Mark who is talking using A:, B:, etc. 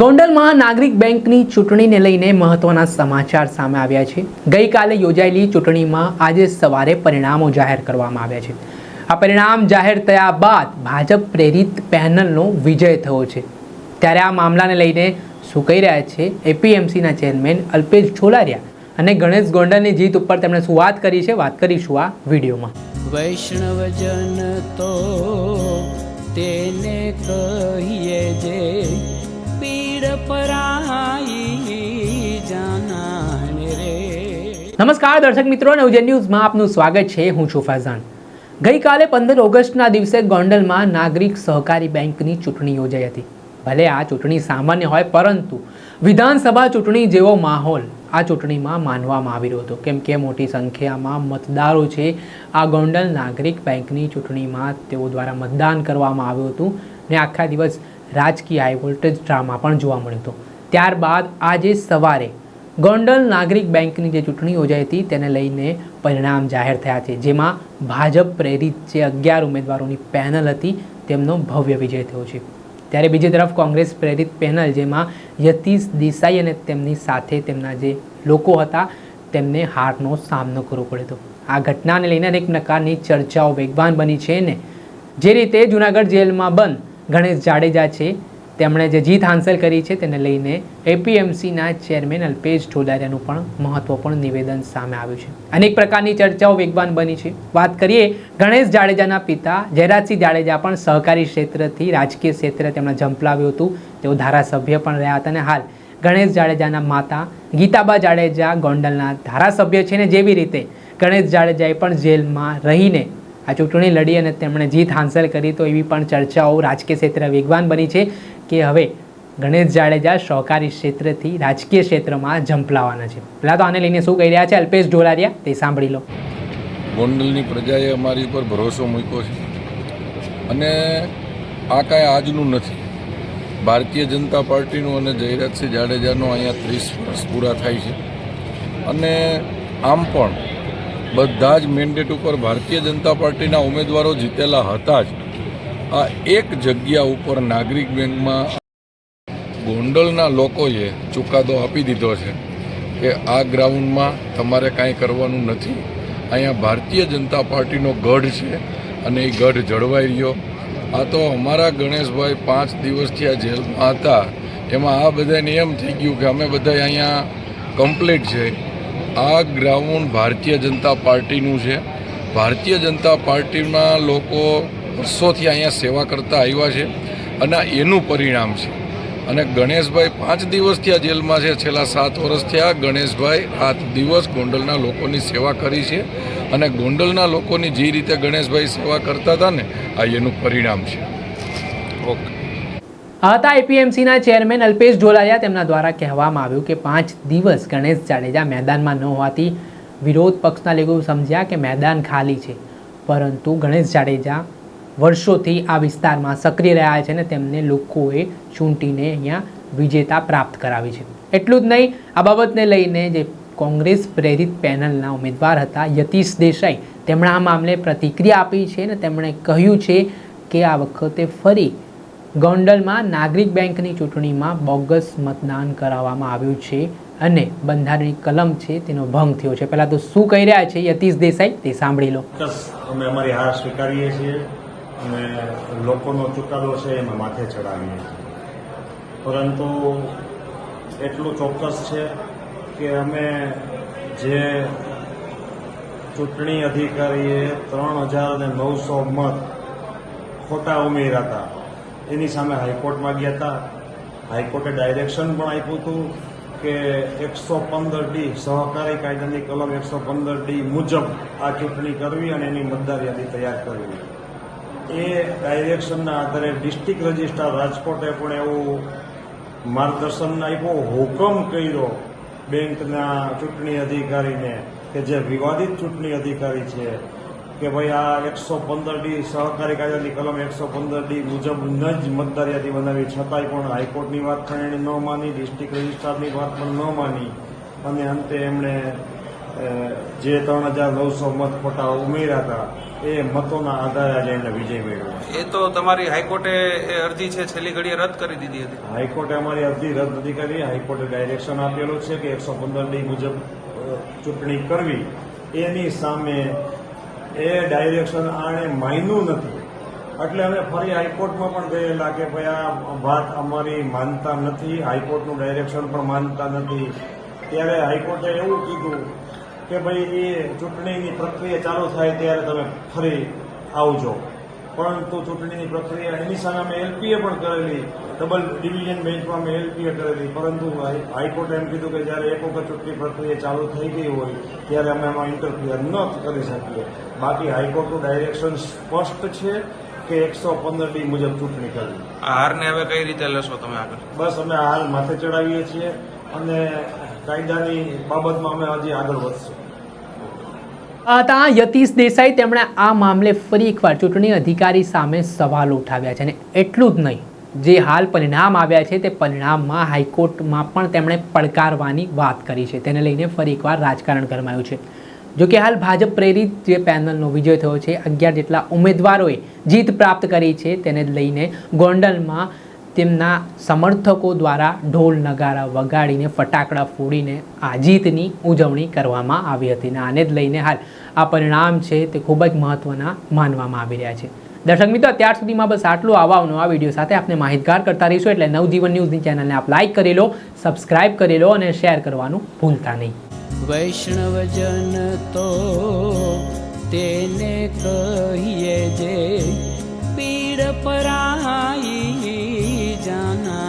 A: ગોંડલમાં નાગરિક બેંકની ચૂંટણીને લઈને મહત્વના સમાચાર સામે આવ્યા છે. ગઈકાલે યોજાયેલી ચૂંટણીમાં આજે સવારે પરિણામો જાહેર કરવામાં આવ્યા છે. આ પરિણામ જાહેર થયા બાદ ભાજપ પ્રેરિત પેનલનો વિજય થયો છે. ત્યારે આ મામલાને લઈને શું કહી રહ્યા છે એપીએમસીના ચેરમેન અલ્પેશ છોલારિયા અને ગણેશ ગોંડલની જીત ઉપર તેમણે શું વાત કરી છે વાત કરીશું આ વિડીયોમાં.
B: વૈષ્ણવજન તો તેને કહીએ જે
A: નમસ્કાર, દર્શક મિત્રો નવજન ન્યૂઝમાં આપનું સ્વાગત છે. હું છું ફૈઝાન. ગઈકાલે પંદર ઓગસ્ટના દિવસે ગોંડલમાં નાગરિક સહકારી બેંકની ચૂંટણી યોજાઈ હતી. ભલે આ ચૂંટણી સામાન્ય હોય, પરંતુ વિધાનસભા ચૂંટણી જેવો માહોલ આ ચૂંટણીમાં માનવામાં આવી રહ્યો હતો. કેમ કે મોટી સંખ્યામાં મતદારો છે, આ ગોંડલ નાગરિક બેંકની ચૂંટણીમાં તેઓ દ્વારા મતદાન કરવામાં આવ્યું હતું ને આખા દિવસ રાજકીય હાઈ વોલ્ટેજ ડ્રામા પણ જોવા મળ્યો હતો. ત્યારબાદ આજે સવારે ગોંડલ નાગરિક બેંકની જે ચૂંટણી યોજાઈ હતી તેને લઈને પરિણામ જાહેર થયા છે, જેમાં ભાજપ પ્રેરિત જે અગિયાર ઉમેદવારોની પેનલ હતી તેમનો ભવ્ય વિજય થયો છે. ત્યારે બીજી તરફ કોંગ્રેસ પ્રેરિત પેનલ જેમાં યતીશ દેસાઈ અને તેમની સાથે તેમના જે લોકો હતા તેમને હારનો સામનો કરવો પડ્યો આ ઘટનાને લઈને અનેક પ્રકારની ચર્ચાઓ, વેગવાન બની છે ને જે રીતે જૂનાગઢ જેલમાં બંધ ગણેશ જાડેજા છે. તેમણે જે જીત હાંસલ કરી છે તેને લઈને એપીએમસીના ચેરમેન અલ્પેશ ઢોલારિયાનું પણ મહત્વપૂર્ણ નિવેદન સામે આવ્યું છે. અનેક પ્રકારની ચર્ચાઓ વેગવાન બની છે. વાત કરીએ ગણેશ જાડેજાના પિતા જયરાજસિંહ જાડેજા પણ સહકારી ક્ષેત્રથી રાજકીય ક્ષેત્રે તેમણે ઝંપલાવ્યું હતું. તેઓ ધારાસભ્ય પણ રહ્યા હતા અને હાલ ગણેશ જાડેજાના માતા ગીતાબા જાડેજા ગોંડલના ધારાસભ્ય છે ને જેવી રીતે ગણેશ જાડેજાએ પણ જેલમાં રહીને આ ચૂંટણી લડી અને તેમણે જીત હાંસલ કરી, તો એવી પણ ચર્ચાઓ રાજકીય ક્ષેત્રે વેગવાન બની છે કે હવે ગણેશ જાડેજા સહકારી ક્ષેત્રથી રાજકીય ક્ષેત્રમાં ઝંપલાવાના છે. પહેલાં તો આને લઈને શું કહી રહ્યા છે અલ્પેશ ઢોલારિયા? તે સાંભળી લો.
C: ગોંડલની પ્રજાએ અમારી ઉપર ભરોસો મૂક્યો છે અને આ કાંઈ આજનું નથી. ભારતીય જનતા પાર્ટીનું અને જયરાજસિંહ જાડેજાનો અહીંયા ત્રીસ વર્ષ પૂરા થાય છે અને આમ પણ બધા જ મેન્ડેટ ઉપર ભારતીય જનતા પાર્ટીના ઉમેદવારો જીતેલા હતા જ. આ એક જગ્યા ઉપર નાગરિક બેંકમાં ગોંડલના લોકોએ ચુકાદો આપી દીધો છે કે આ ગ્રાઉન્ડમાં તમારે કાંઈ કરવાનું નથી. અહીંયા ભારતીય જનતા પાર્ટીનો ગઢ છે અને એ ગઢ જળવાઈ રહ્યો. આ તો અમારા ગણેશભાઈ પાંચ દિવસથી આ જેલમાં હતા. એમાં આ બધાને એમ થઈ ગયું કે અમે બધા અહીંયા કમ્પ્લીટ છે. આ ગ્રાઉન્ડ ભારતીય જનતા પાર્ટીનું છે. ભારતીય જનતા પાર્ટીમાં લોકો વર્ષોથી અહીંયા સેવા કરતા આવ્યા છે અને એનું પરિણામ છે. અને ગણેશભાઈ પાંચ દિવસથી આ જેલમાં છે. છેલ્લા સાત વર્ષથી આ ગણેશભાઈ રાત દિવસ ગોંડલના લોકોની સેવા કરી છે અને ગોંડલના લોકોની જે રીતે ગણેશભાઈ સેવા કરતા હતા ને, આ એનું પરિણામ છે. ઓકે.
A: હતા એપીએમસીના ચેરમેન અલ્પેશ ઢોલારિયા તેમના દ્વારા કહેવામાં આવ્યું કે પાંચ દિવસ ગણેશ જાડેજા મેદાનમાં ન હોવાથી વિરોધ પક્ષના લોકો સમજ્યા કે મેદાન ખાલી છે. પરંતુ ગણેશ જાડેજા વર્ષોથી આ વિસ્તારમાં સક્રિય રહ્યા છે અને તેમને લોકોએ ચૂંટીને અહીંયા વિજેતા પ્રાપ્ત કરાવી છે. એટલું જ નહીં, આ બાબતને લઈને જે કોંગ્રેસ પ્રેરિત પેનલના ઉમેદવાર હતા યતીશ દેસાઈ, તેમણે આ મામલે પ્રતિક્રિયા આપી છે અને તેમણે કહ્યું છે કે આ વખતે ફરી ગોંડલમાં નાગરિક બેંકની ચૂંટણીમાં બોગસ મતદાન કરાવવામાં આવ્યું છે અને બંધારણની કલમ છે તેનો ભંગ થયો છે. પહેલાં તો શું કહી રહ્યા છે યતીશ દેસાઈ? તે સાંભળી લો.
D: અમે અમારી હાર સ્વીકારીએ છીએ. અને લોકોનો ચુકાદો છે, એમાં માથે ચડાવીએ પરંતુ એટલું ચોક્કસ છે કે અમે જે ચૂંટણી અધિકારીએ ત્રણ હજાર ને નવસો મત ખોટા ઉમેર્યા હતા. એની સામે હાઈકોર્ટમાં ગયા હતા. હાઈકોર્ટે ડાયરેક્શન પણ આપ્યું હતું કે એકસો પંદર ડી સહકારી કાયદાની કલમ એકસો પંદર ડી મુજબ આ ચૂંટણી કરવી અને એની મતદાર યાદી તૈયાર કરવી. એ ડાયરેક્શનના આધારે ડિસ્ટ્રિક્ટ રજિસ્ટ્રાર રાજકોટે પણ એવું માર્ગદર્શન આપ્યું, હુકમ કર્યો બેંકના ચૂંટણી અધિકારીને કે જે વિવાદિત ચૂંટણી અધિકારી છે કે ભાઈ આ એકસો પંદર ડી સહકારી કાયદાની કલમ એકસો પંદર ડી મુજબ ન જ મતદાર યાદી બનાવી છતાંય પણ હાઈકોર્ટની વાત પણ એણે ન માની ડિસ્ટ્રિક્ટ રજિસ્ટ્રારની વાત પણ ન માની. અને અંતે એમણે જે ત્રણ હજાર નવસો મત ખોટા ઉમેર્યા હતા એ મતોના આધારે આજે એમને વિજય મેળવ્યો.
E: એ તો તમારી હાઈકોર્ટે એ અરજી છે છેલ્લી ઘડીએ રદ કરી દીધી હતી.
D: હાઈકોર્ટે અમારી અરજી રદ નથી કરી. હાઈકોર્ટે ડાયરેક્શન આપેલું છે કે એકસો પંદર ડી મુજબ ચૂંટણી કરવી. એની સામે એ ડાયરેક્શન આણે માન્યું નથી. એટલે અમે ફરી હાઈકોર્ટમાં પણ ગયેલા કે ભાઈ આ વાત અમારી માનતા નથી, હાઈકોર્ટનું ડાયરેક્શન પણ માનતા નથી. ત્યારે હાઈકોર્ટે એવું કીધું કે ભાઈ, એ ચૂંટણીની પ્રક્રિયા ચાલુ થાય ત્યારે તમે ફરી આવજો. પરંતુ ચૂંટણીની પ્રક્રિયા એની સામે અમે એલપીએ પણ કરેલી ડબલ ડિવિઝન બેન્ચમાં અમે એલપીએ કરેલી. પરંતુ હાઈ- હાઈકોર્ટે એમ કીધું કે જ્યારે એક વખત ચૂંટણી પ્રક્રિયા ચાલુ થઈ ગઈ હોય ત્યારે અમે એમાં ઇન્ટરફિયર ન કરી શકીએ. બાકી હાઈકોર્ટનું ડાયરેક્શન સ્પષ્ટ છે કે એકસો પંદર ડી મુજબ ચૂંટણી કરવી.
E: આ હારને હવે કઈ રીતે લેશો તમે આગળ?
D: બસ અમે હાલ માથે ચડાવીએ છીએ અને કાયદાની બાબતમાં અમે હજી આગળ વધશું.
A: હતા યતીશ દેસાઈ તેમણે આ મામલે ફરી એકવાર ચૂંટણી અધિકારી સામે સવાલ ઉઠાવ્યા છે અને એટલું જ નહીં, જે હાલ પરિણામ આવ્યા છે તે પરિણામમાં હાઈકોર્ટમાં પણ તેમણે પડકારવાની વાત કરી છે. તેને લઈને ફરી એકવાર રાજકારણ ગરમાયું છે. જો કે હાલ ભાજપ પ્રેરિત જે પેનલનો વિજય થયો છે, અગિયાર જેટલા ઉમેદવારોએ જીત પ્રાપ્ત કરી છે, તેને લઈને ગોંડલમાં તેમના સમર્થકો દ્વારા ઢોલ નગારા વગાડીને, ફટાકડા ફોડીને આ જીતની ઉજવણી કરવામાં આવી હતી અને આને જ લઈને હાલ આ પરિણામ છે તે ખૂબ જ મહત્ત્વના માનવામાં આવી રહ્યા છે. દર્શક મિત્રો, અત્યાર સુધીમાં બસ આટલું આવા નવા વીડિયો સાથે આપણે માહિતગાર કરતા રહીશું એટલે નવજીવન ન્યૂઝની ચેનલને આપ લાઇક કરી લો, સબસ્ક્રાઇબ કરી લો અને શેર કરવાનું ભૂલતા નહીં.
B: વૈષ્ણવજન તો તેને કહીએ જે પીડ પરાઈ জানা